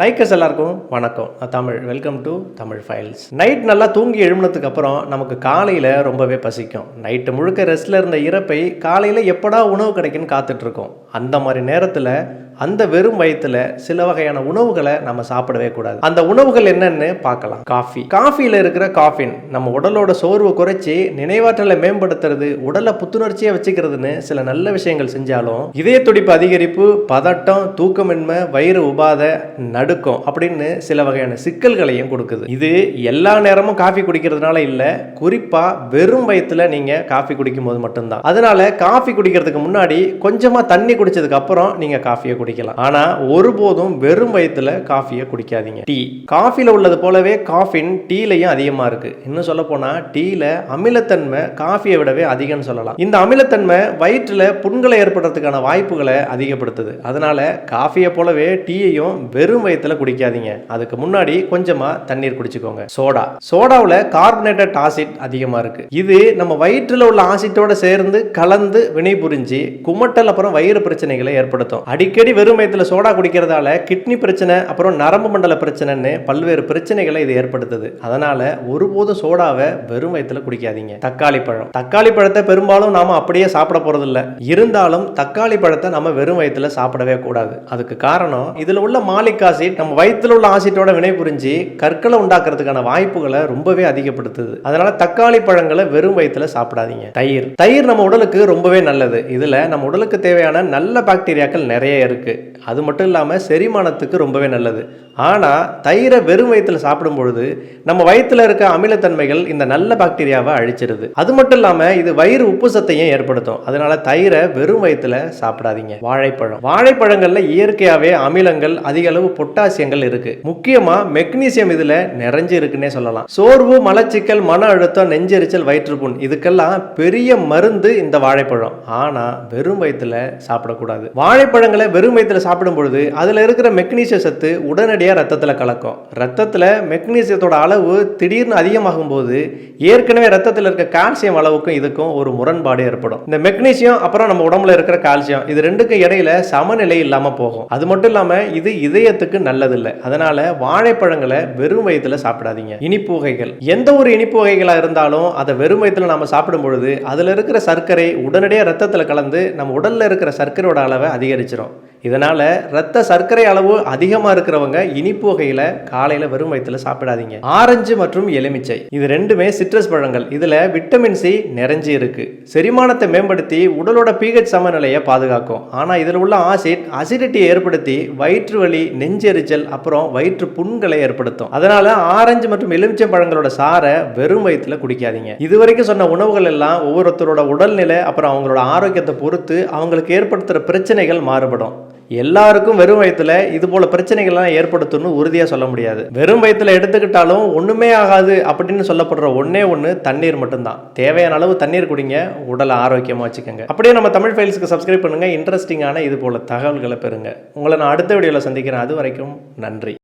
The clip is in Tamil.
லைக்கர்ஸ் எல்லாருக்கும் வணக்கம். Tamil. Welcome to Tamil files night நல்லா தூங்கி எழுமினதுக்கு அப்புறம் நமக்கு காலையில் ரொம்பவே பசிக்கும். நைட்டு முழுக்க ரெஸ்ட்டில் இருந்த இறப்பை காலையில் எப்படா உணவு கிடைக்குன்னு காத்துட்ருக்கோம். அந்த மாதிரி நேரத்தில் அந்த வெறும் வயிற்றுல சில வகையான உணவுகளை நம்ம சாப்பிடவே கூடாது. அந்த உணவுகள் என்னன்னு பார்க்கலாம். காஃபி காஃபியில் இருக்கிற காஃபின் நம்ம உடலோட சோர்வை குறைச்சி நினைவாற்றலை மேம்படுத்துறது உடலை புத்துணர்ச்சியாக வச்சுக்கிறதுன்னு சில நல்ல விஷயங்கள் செஞ்சாலும் இதய துடிப்பு அதிகரிப்பு பதட்டம் தூக்கமின்மை வயிறு உபாத நடுக்கம் அப்படின்னு சில வகையான சிக்கல்களையும் கொடுக்குது. இது எல்லா நேரமும் காஃபி குடிக்கிறதுனால இல்லை குறிப்பாக வெறும் வயிற்றுல நீங்கள் காஃபி குடிக்கும் போது மட்டும்தான். அதனால காஃபி குடிக்கிறதுக்கு முன்னாடி கொஞ்சமாக தண்ணி குடிச்சதுக்கு அப்புறம் நீங்கள் காஃபியை குடிக்கலாம். ஆனால் ஒருபோதும் வெறும் வயிற்றுல காஃபியை குடிக்காதீங்க. டீ. காஃபியில் உள்ளது போலவே காஃபின் டீலையும் அதிகமாக இருக்கு. இன்னும் சொல்ல போனால் டீல அமிலத்தன்மை காஃபியை விடவே அதிகம்னு சொல்லலாம். இந்த அமிலத்தன்மை வயிற்றில் புண்களை ஏற்படுறதுக்கான வாய்ப்புகளை அதிகப்படுத்துது. அதனால காஃபியை போலவே டீயையும் வெறும் வயிற்றுல குடிக்காதீங்க. அதுக்கு முன்னாடி கொஞ்சமாக தண்ணீர் குடிச்சுக்கோங்க. சோடா. சோடாவில் கார்பனேட்டட் ஆசிட் அதிகமாக இருக்கு. இது நம்ம வயிற்றில் உள்ள ஆசிட்டோட சேர்ந்து கலந்து வினை புரிஞ்சு குமட்டல் அப்புறம் வயிறு பிரச்சனைகளை ஏற்படுத்தும். அடிக்கடி வெறும் வயிற்றுல சோடா குடிக்கிறதால கிட்னி பிரச்சனை அப்புறம் நரம்பு மண்டல பிரச்சனைன்னு பல்வேறு பிரச்சனைகளை இது ஏற்படுத்துது. அதனால ஒருபோதும் சோடாவை வெறும் வயிற்றுல குடிக்காதீங்க. தக்காளி பழம். தக்காளி பழத்தை பெரும்பாலும் நாம அப்படியே சாப்பிட போறதில்ல. இருந்தாலும் தக்காளி பழத்தை நம்ம வெறும் வயிற்றுல சாப்பிடவே கூடாது. அதுக்கு காரணம் இதுல உள்ள மாலிக் ஆசிட் நம்ம வயிற்றுல உள்ள ஆசிட்டோட வினை புரிஞ்சு கற்களை உண்டாக்குறதுக்கான வாய்ப்புகளை ரொம்பவே அதிகப்படுத்துது. அதனால தக்காளி பழங்களை வெறும் வயிற்றுல சாப்பிடாதீங்க. தயிர். தயிர் நம்ம உடலுக்கு ரொம்பவே நல்லது. இதுல நம்ம உடலுக்கு தேவையான நல்ல பாக்டீரியாக்கள் நிறைய இருக்கு. அது மட்டும் இல்லாமல் செரிமானத்துக்கு ரொம்பவே நல்லது. ஆனால் தயிரை வெறும் வயிற்றுல சாப்பிடும் பொழுது நம்ம வயிற்றுல இருக்க அமிலத்தன்மைகள் இந்த நல்ல பாக்டீரியாவை அழிச்சிருது. அது மட்டும் இல்லாமல் இது வயிறு உப்பு சத்தையும் ஏற்படுத்தும். அதனால தயிரை வெறும் வயிற்றுல சாப்பிடாதீங்க. வாழைப்பழம். வாழைப்பழங்கள்ல இயற்கையாகவே அமிலங்கள் அதிக அளவு பொட்டாசியங்கள் இருக்கு. முக்கியமா மெக்னீசியம் இதுல நிறைஞ்சு இருக்குன்னே சொல்லலாம். சோர்வு மலச்சிக்கல் மன அழுத்தம் நெஞ்செரிச்சல் வயிற்றுப்புண் இதுக்கெல்லாம் பெரிய மருந்து இந்த வாழைப்பழம். ஆனா வெறும் வயிற்றுல சாப்பிடக்கூடாது. வாழைப்பழங்களை வெறும் வயிற்றுல சாப்பிடும் பொழுது அதுல இருக்கிற மெக்னீசிய சத்து உடனடியாக ரத்தத்துல கலக்கும். ரத்தத்துல மெக்னீசியத்தோட அளவு திடீர்னு அதிகமாகும் போது ஏற்கனவே ரத்தத்தில் இருக்க கால்சியம் அளவுக்கும் இதுக்கும் ஒரு முரண்பாடு ஏற்படும். இந்த மெக்னீசியம் அப்புறம் நம்ம உடம்புல இருக்கிற கால்சியம் இது ரெண்டுக்கும் இடையில சமநிலை இல்லாம போகும். அது மட்டும் இல்லாம இது இதயத்துக்கு நல்லதில்லை. அதனால வாழைப்பழங்களை வெறும் வயிற்றுல சாப்பிடாதீங்க. இனிப்பு வகைகள். எந்த ஒரு இனிப்பு வகைகளா இருந்தாலும் அதை வெறும் வயிற்றுல நம்ம சாப்பிடும் பொழுது அதுல இருக்கிற சர்க்கரை உடனடியாக ரத்தத்தில் கலந்து நம்ம உடல்ல இருக்கிற சர்க்கரையோட அளவை அதிகரிச்சிடும் இதனால் ரத்த சர்க்கரை அளவு அதிகமாக இருக்கிறவங்க இனிப்பு வகையில் காலையில் வெறும் வயிற்றுல சாப்பிடாதீங்க. ஆரஞ்சு மற்றும் எலுமிச்சை. இது ரெண்டுமே சிட்ரஸ் பழங்கள். இதில் விட்டமின் சி நிறைஞ்சு இருக்கு. செரிமானத்தை மேம்படுத்தி உடலோட பிஹெச் சமநிலையை பாதுகாக்கும். ஆனால் இதில் உள்ள ஆசிட் அசிடிட்டியை ஏற்படுத்தி வயிற்று வலி நெஞ்செரிச்சல் அப்புறம் வயிற்று புண்களை ஏற்படுத்தும். அதனால ஆரஞ்சு மற்றும் எலுமிச்சை பழங்களோட சாரை வெறும் வயிற்றுல குடிக்காதீங்க. இதுவரைக்கும் சொன்ன உணவுகள் எல்லாம் ஒவ்வொருத்தரோட உடல்நிலை அப்புறம் அவங்களோட ஆரோக்கியத்தை பொறுத்து அவங்களுக்கு ஏற்படுத்துகிற பிரச்சனைகள் மாறுபடும். எல்லாருக்கும் வெறும் வயிற்றுல இது போல பிரச்சனைகள்லாம் ஏற்படுத்தும்னு உறுதியாக சொல்ல முடியாது. வெறும் வயிற்றுல எடுத்துக்கிட்டாலும் ஒன்றுமே ஆகாது அப்படின்னு சொல்லப்படுற ஒன்றே ஒன்று தண்ணீர் மட்டும்தான். தேவையான அளவு தண்ணீர் குடிங்க உடலை ஆரோக்கியமாக வச்சுக்கோங்க. அப்படியே நம்ம தமிழ் ஃபைல்ஸ்க்கு சப்ஸ்கிரைப் பண்ணுங்க இன்ட்ரெஸ்டிங்கான இது போல தகவல்களை பெறுங்க. உங்களை நான் அடுத்த வீடியோவில் சந்திக்கிறேன். அது வரைக்கும் நன்றி.